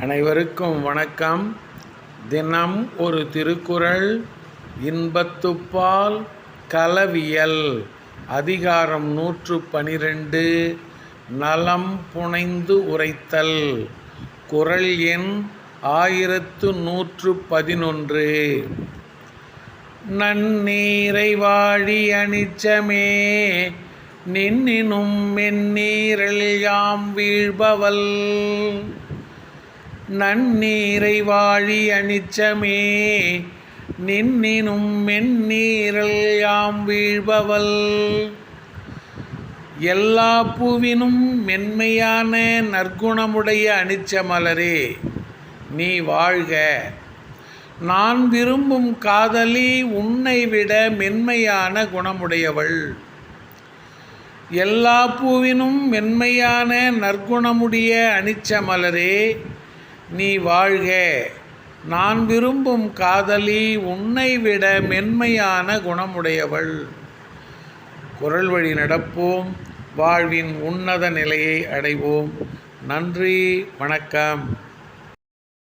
அனைவருக்கும் வணக்கம். தினம் ஒரு திருக்குறள் இன்பத்துப்பால் கலவியல் அதிகாரம் நூற்று பனிரெண்டு நலம் புனைந்து உரைத்தல் குறள் எண் ஆயிரத்து நூற்று பதினொன்று. நன்னீரை வாழி அணிச்சமே நின்னினும் மென்னீரில் யாம் வீழ்பவல். நன்னீரை வாழி அனிச்சமே நின்னினும் மென்னீரல் யாம் வீழ்பவள். எல்லா பூவினும் மென்மையான நற்குணமுடைய அனிச்சமலரே நீ வாழ்க. நான் விரும்பும் காதலி உன்னை விட மென்மையான குணமுடையவள். எல்லா பூவினும் மென்மையான நற்குணமுடைய அனிச்சமலரே நீ வாழ்க. நான் விரும்பும் காதலி உன்னை விட மென்மையான குணமுடையவள். குரல் வழி நடப்போம். வாழ்வின் உன்னத நிலையை அடைவோம். நன்றி. வணக்கம்.